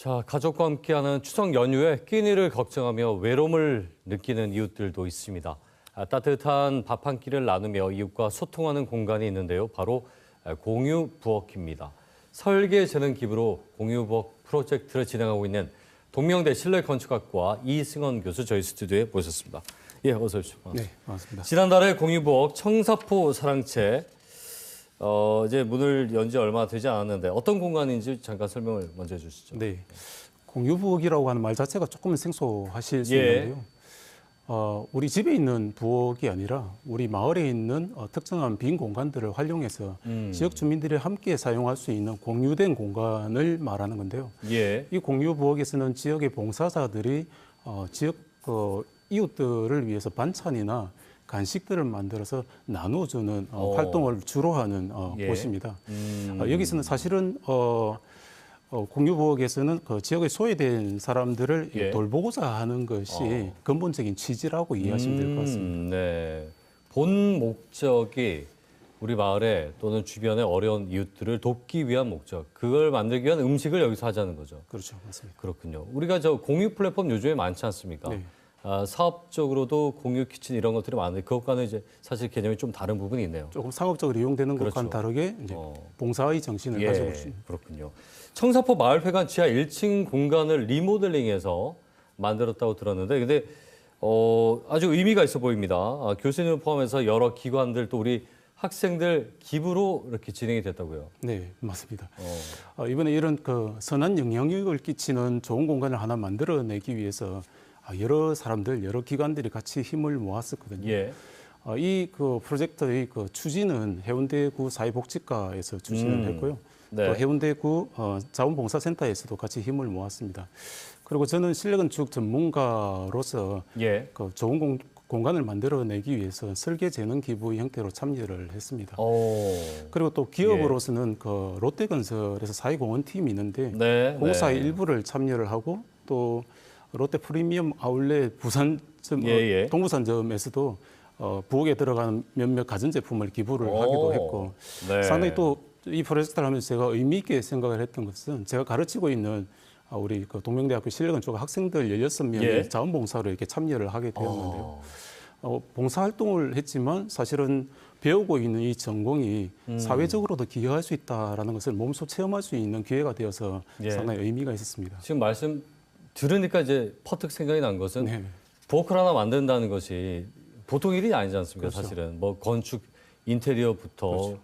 자, 가족과 함께하는 추석 연휴에 끼니를 걱정하며 외로움을 느끼는 이웃들도 있습니다. 아, 따뜻한 밥 한 끼를 나누며 이웃과 소통하는 공간이 있는데요. 바로 아, 공유 부엌입니다. 설계 재능 기부로 공유 부엌 프로젝트를 진행하고 있는 동명대 실내 건축학과 이승원 교수 저희 스튜디오에 모셨습니다. 예, 어서 오십시오. 네, 반갑습니다. 지난달에 공유 부엌 청사포 사랑채 어, 이제 문을 연 지 얼마 되지 않았는데 어떤 공간인지 잠깐 설명을 먼저 해주시죠. 네, 공유부엌이라고 하는 말 자체가 조금은 생소하실 수 예. 있는데요. 어, 우리 집에 있는 부엌이 아니라 우리 마을에 있는 어, 특정한 빈 공간들을 활용해서 음. 지역 주민들이 함께 사용할 수 있는 공유된 공간을 말하는 건데요. 예. 이 공유 부엌에서는 지역의 봉사자들이 어, 지역 그 이웃들을 위해서 반찬이나 간식들을 만들어서 나눠주는 어, 오. 활동을 주로 하는 어, 예. 곳입니다. 음. 어, 여기서는 사실은 어, 어, 공유부엌에서는 그 지역에 소외된 사람들을 예. 돌보고자 하는 것이 어. 근본적인 취지라고 이해하시면 될 것 같습니다. 음, 네. 본 목적이 우리 마을에 또는 주변의 어려운 이웃들을 돕기 위한 목적, 그걸 만들기 위한 음식을 여기서 하자는 거죠. 그렇죠, 맞습니다. 그렇군요. 우리가 저 공유 플랫폼 요즘에 많지 않습니까? 네. 아, 사업 적으로도 공유 키친 이런 것들이 많은데 그것과는 이제 사실 개념이 좀 다른 부분이 있네요. 조금 상업적으로 이용되는 그렇죠. 것과는 다르게 이제 어. 봉사의 정신을 가지고 있습니다. 그렇군요. 청사포 마을회관 지하 1층 공간을 리모델링해서 만들었다고 들었는데, 근데 어, 아주 의미가 있어 보입니다. 아, 교수님을 포함해서 여러 기관들 또 우리 학생들 기부로 이렇게 진행이 됐다고요. 네, 맞습니다. 어, 어, 이번에 이런 그 선한 영향력을 끼치는 좋은 공간을 하나 만들어내기 위해서 아, 여러 사람들, 여러 기관들이 같이 힘을 모았었거든요. 예. 어, 이그 프로젝트의 그 추진은 해운대구 사회복지과에서 추진을 음, 했고요. 네. 또 해운대구 어, 자원봉사센터에서도 같이 힘을 모았습니다. 그리고 저는 실내건축 전문가로서 예. 그 좋은 공, 공간을 만들어내기 위해서 설계 재능 기부 형태로 참여를 했습니다. 오. 그리고 또 기업으로서는 그 롯데건설에서 사회공헌 팀이 있는데 네. 공사의 네. 일부를 참여를 하고 또 롯데 프리미엄 아울렛 부산점 예, 예. 어, 동부산점에서도 어, 부엌에 들어가는 몇몇 가전제품을 기부를 오. 하기도 했고 네. 상당히 또 이 프로젝트를 하면서 제가 의미 있게 생각을 했던 것은 제가 가르치고 있는 아, 우리 그 동명대학교 실내건축 학생들 16명이 예. 자원봉사로 이렇게 참여를 하게 되었는데요. 어. 어, 봉사활동을 했지만 사실은 배우고 있는 이 전공이 음. 사회적으로도 기여할 수 있다라는 것을 몸소 체험할 수 있는 기회가 되어서 예. 상당히 의미가 있었습니다. 지금 말씀 들으니까 이제 퍼뜩 생각이 난 것은 네. 부엌을 하나 만든다는 것이 보통 일이 아니지 않습니까? 그렇죠. 사실은 뭐 건축 인테리어부터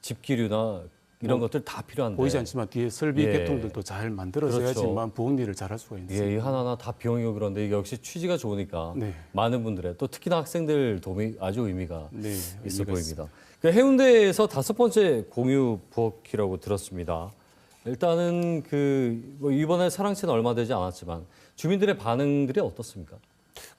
집기류나 이런 뭐 것들 다 필요한데 보이지 않지만 뒤에 설비 예. 개통들도 잘 만들어져야지만 그렇죠. 부엌 일을 잘할 수가 있는. 예, 이 하나하나 다 비용이고 그런데 이게 역시 취지가 좋으니까 네. 많은 분들의 또 특히나 학생들 도움이 아주 의미가 네, 있어 의미가 보입니다. 그 해운대에서 다섯 번째 공유 부엌이라고 들었습니다. 일단은 그뭐 이번에 사랑채는 얼마 되지 않았지만 주민들의 반응들이 어떻습니까?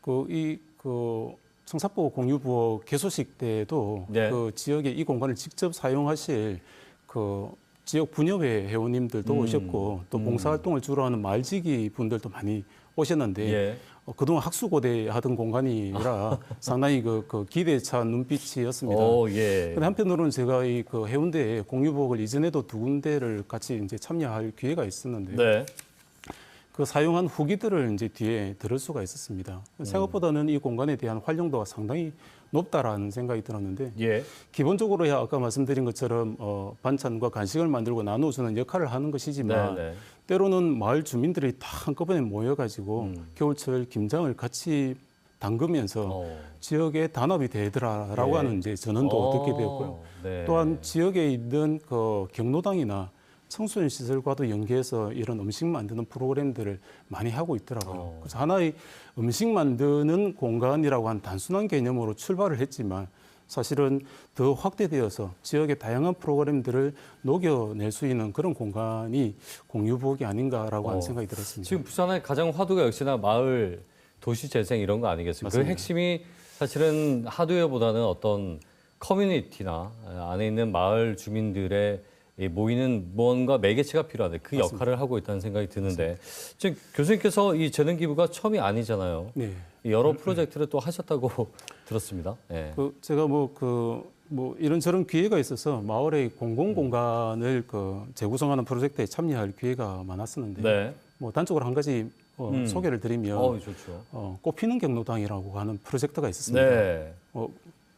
그이그 청사포 공유부엌 개소식 때도 네. 그 지역에 이 공간을 직접 사용하실 그 지역 분협회 회원님들도 음. 오셨고 또 봉사활동을 주로 하는 마을지기 분들도 많이 오셨는데 예. 어, 그동안 학수고대 하던 공간이라 상당히 그, 그 기대찬 눈빛이었습니다. 오, 예. 근데 한편으로는 제가 이 그 해운대에 공유부엌을 이전에도 두 군데를 같이 이제 참여할 기회가 있었는데 네. 그 사용한 후기들을 이제 뒤에 들을 수가 있었습니다. 음. 생각보다는 이 공간에 대한 활용도가 상당히 높다라는 생각이 들었는데 예. 기본적으로 아까 말씀드린 것처럼 어, 반찬과 간식을 만들고 나눠주는 역할을 하는 것이지만 네, 네. 때로는 마을 주민들이 다 한꺼번에 모여가지고 음. 겨울철 김장을 같이 담그면서 어. 지역에 단합이 되더라라고 예. 하는 이제 전언도 어, 듣게 되었고요. 네. 또한 지역에 있는 그 경로당이나 청소년 시설과도 연계해서 이런 음식 만드는 프로그램들을 많이 하고 있더라고요. 어. 그래서 하나의 음식 만드는 공간이라고 한 단순한 개념으로 출발을 했지만 사실은 더 확대되어서 지역의 다양한 프로그램들을 녹여낼 수 있는 그런 공간이 공유부엌이 아닌가라고 어. 하는 생각이 들었습니다. 지금 부산의 가장 화두가 역시나 마을 도시 재생 이런 거 아니겠습니까? 그 맞습니다. 핵심이 사실은 하드웨어보다는 어떤 커뮤니티나 안에 있는 마을 주민들의 이 모이는 무언가 매개체가 필요한데 그 맞습니다. 역할을 하고 있다는 생각이 드는데 지금 교수님께서 이 재능 기부가 처음이 아니잖아요. 네. 여러 프로젝트를 또 하셨다고 들었습니다. 예. 그 제가 뭐그 뭐 이런저런 기회가 있어서 마을의 공공 공간을 그 재구성하는 프로젝트에 참여할 기회가 많았었는데 네. 뭐 단적으로 한 가지 어, 음. 소개를 드리면 어, 좋죠. 어, 꽃피는 경로당이라고 하는 프로젝트가 있었습니다. 네. 어,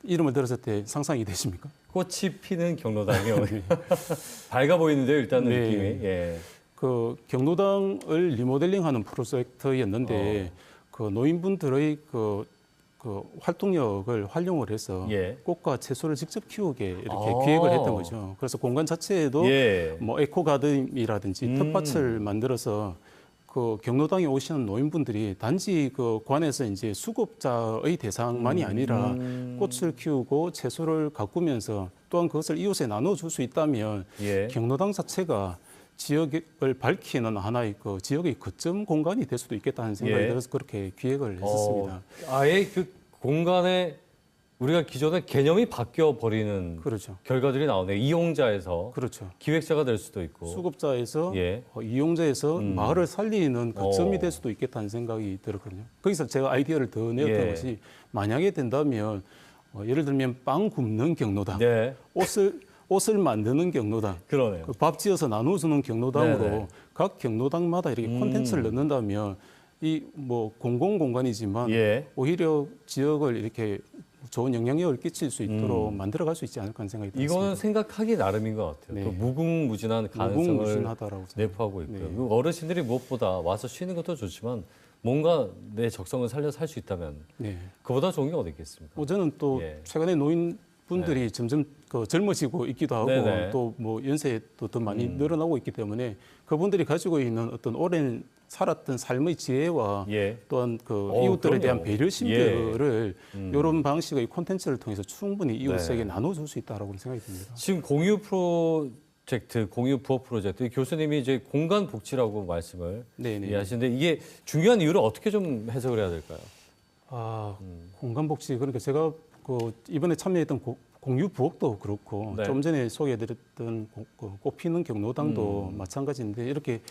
이름을 들었을 때 상상이 되십니까? 꽃이 피는 경로당이요. 밝아 보이는데요, 일단은 네. 느낌이. 예. 그 경로당을 리모델링하는 프로젝트였는데 어. 그 노인분들의 그, 그 활동력을 활용을 해서 예. 꽃과 채소를 직접 키우게 이렇게 아. 기획을 했던 거죠. 그래서 공간 자체에도 예. 뭐 에코 가든이라든지 음. 텃밭을 만들어서 그 경로당에 오시는 노인분들이 단지 그 관에서 이제 수급자의 대상만이 아니라 음. 꽃을 키우고 채소를 가꾸면서 또한 그것을 이웃에 나눠줄 수 있다면 예. 경로당 자체가 지역을 밝히는 하나의 그 지역의 거점 공간이 될 수도 있겠다는 생각이 예. 들어서 그렇게 기획을 했었습니다. 어, 아예 그 공간에 우리가 기존의 개념이 바뀌어 버리는 그렇죠. 결과들이 나오네요. 이용자에서 그렇죠. 기획자가 될 수도 있고. 수급자에서 예. 어, 이용자에서 음. 마을을 살리는 거점이 어. 될 수도 있겠다는 생각이 들었거든요. 거기서 제가 아이디어를 더 내었던 예. 것이 만약에 된다면 어, 예를 들면 빵 굽는 경로당, 네. 옷을 옷을 만드는 경로당, 그러네요. 그 밥 지어서 나눠주는 경로당으로 네네. 각 경로당마다 이렇게 음. 콘텐츠를 넣는다면 이 뭐 공공 공간이지만 예. 오히려 지역을 이렇게 좋은 영향력을 끼칠 수 있도록 음. 만들어갈 수 있지 않을까 하는 생각이 들었습니다. 이거는 생각하기 나름인 것 같아요. 네. 또 무궁무진한 가능성을 무궁무진하다라고. 내포하고 있고요. 네. 그 어르신들이 무엇보다 와서 쉬는 것도 좋지만 뭔가 내 적성을 살려 살수 있다면 네. 그보다 좋은 게 어디 있겠습니까? 뭐 저는 또 예. 최근에 노인 분들이 점점 그 젊어지고 있기도 하고. 또 뭐 연세도 더 많이 음. 늘어나고 있기 때문에 그분들이 가지고 있는 어떤 오랜 살았던 삶의 지혜와 예. 또한 그 어, 이웃들에 그럼요. 대한 배려심들을 음. 이런 방식의 콘텐츠를 통해서 충분히 이웃에게 네. 나눠줄 수 있다라고 생각이 듭니다. 지금 공유 프로젝트, 공유 부업 프로젝트 이 교수님이 이제 공간 복지라고 말씀을 네네. 이해하시는데 이게 중요한 이유를 어떻게 좀 해석을 해야 될까요? 아, 음. 공간 복지 그러니까 제가 그 이번에 참여했던 고- 공유 부엌도 그렇고 네. 좀 전에 소개해드렸던 고- 그 꽃피는 경로당도 음. 마찬가지인데 이렇게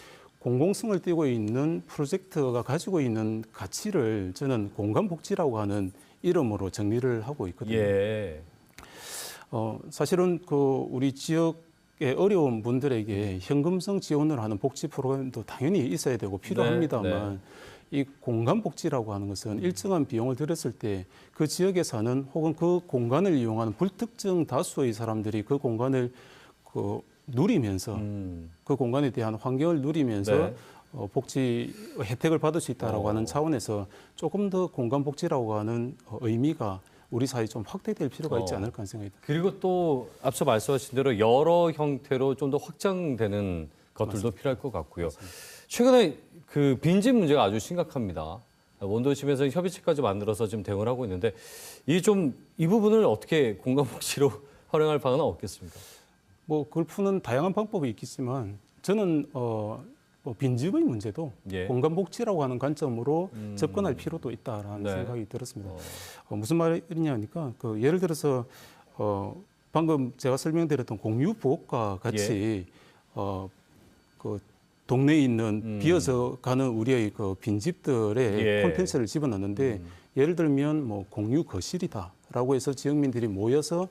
공공성을 띠고 있는 프로젝트가 가지고 있는 가치를 저는 공간복지라고 하는 이름으로 정리를 하고 있거든요. 예. 어, 사실은 그 우리 지역의 어려운 분들에게 현금성 지원을 하는 복지 프로그램도 당연히 있어야 되고 필요합니다만 네. 이 공간 복지라고 하는 것은 일정한 비용을 들였을 때 그 지역에 사는 혹은 그 공간을 이용하는 불특정 다수의 사람들이 그 공간을 그 누리면서 음. 그 공간에 대한 환경을 누리면서 네. 어, 복지 혜택을 받을 수 있다라고 어. 하는 차원에서 조금 더 공간 복지라고 하는 어, 의미가 우리 사회에 좀 확대될 필요가 있지 어. 않을까 하는 생각이 듭니다. 그리고 또 앞서 말씀하신 대로 여러 형태로 좀 더 확장되는 것들도 필요할 것 같고요. 최근에 그 빈집 문제가 아주 심각합니다. 원도심에서 협의체까지 만들어서 지금 대응을 하고 있는데 이 좀이 부분을 어떻게 공간복지로 활용할 방안은 없겠습니까? 뭐 그걸 푸는 다양한 방법이 있겠지만 저는 어, 뭐 빈집의 문제도 예. 공간 복지라고 하는 관점으로 음. 접근할 필요도 있다라는 네. 생각이 들었습니다. 어, 어, 무슨 말이냐니까 그 예를 들어서 어, 방금 제가 설명드렸던 공유 부엌과 같이 어, 그 동네에 있는 예. 음. 비어서 가는 우리의 그 빈집들의 예. 콘텐츠를 집어넣는데 음. 예를 들면 뭐 공유 거실이다라고 해서 지역민들이 모여서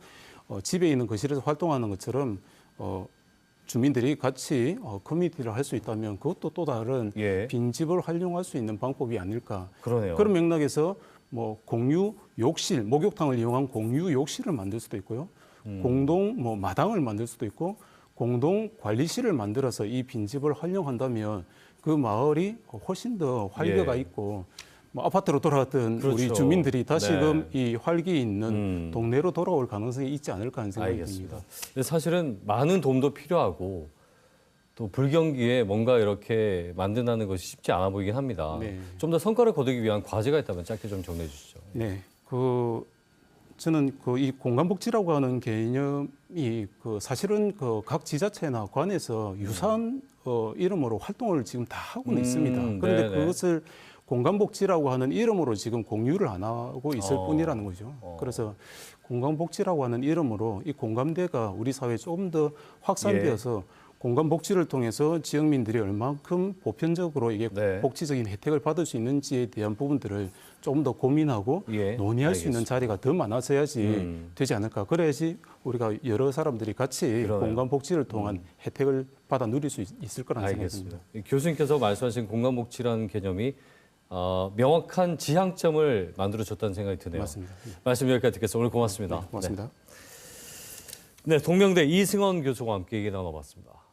어, 집에 있는 거실에서 활동하는 것처럼 어, 주민들이 같이 어, 커뮤니티를 할 수 있다면 그것도 또 다른 예. 빈집을 활용할 수 있는 방법이 아닐까. 그러네요. 그런 맥락에서 뭐 공유 욕실, 목욕탕을 이용한 공유 욕실을 만들 수도 있고요. 음. 공동 뭐 마당을 만들 수도 있고 공동 관리실을 만들어서 이 빈집을 활용한다면 그 마을이 훨씬 더 활기가 예. 있고 뭐 아파트로 돌아왔던 그렇죠. 우리 주민들이 다시금 네. 이 활기 있는 음. 동네로 돌아올 가능성이 있지 않을까 하는 생각이 알겠습니다. 듭니다. 사실은 많은 도움도 필요하고 또 불경기에 뭔가 이렇게 만든다는 것이 쉽지 않아 보이긴 합니다. 네. 좀더 성과를 거두기 위한 과제가 있다면 짧게 좀 정리해 주시죠. 네, 그 저는 그 이 공간복지라고 하는 개념이 그 사실은 그 각 지자체나 관에서 유사한 어, 이름으로 활동을 지금 다 하고는 음, 있습니다. 그런데 네네. 그것을 공간복지라고 하는 이름으로 지금 공유를 안 하고 있을 어. 뿐이라는 거죠. 어. 그래서 공간복지라고 하는 이름으로 이 공감대가 우리 사회에 조금 더 확산되어서 공간 복지를 통해서 지역민들이 얼만큼 보편적으로 이게 네. 복지적인 혜택을 받을 수 있는지에 대한 부분들을 조금 더 고민하고 예, 논의할 수 있는 알겠습니다. 자리가 더 많아져야지 음. 되지 않을까. 그래야지 우리가 여러 사람들이 같이 그러네요. 음. 공간 복지를 통한 혜택을 받아 누릴 수 있- 있을 거라는. 알겠습니다. 교수님께서 말씀하신 공간복지라는 개념이 어, 명확한 지향점을 만들어줬다는 생각이 드네요. 맞습니다. 네, 말씀 여기까지 듣겠습니다. 오늘 고맙습니다. 고맙습니다. 네, 네, 동명대 이승원 교수와 함께 얘기 나눠봤습니다.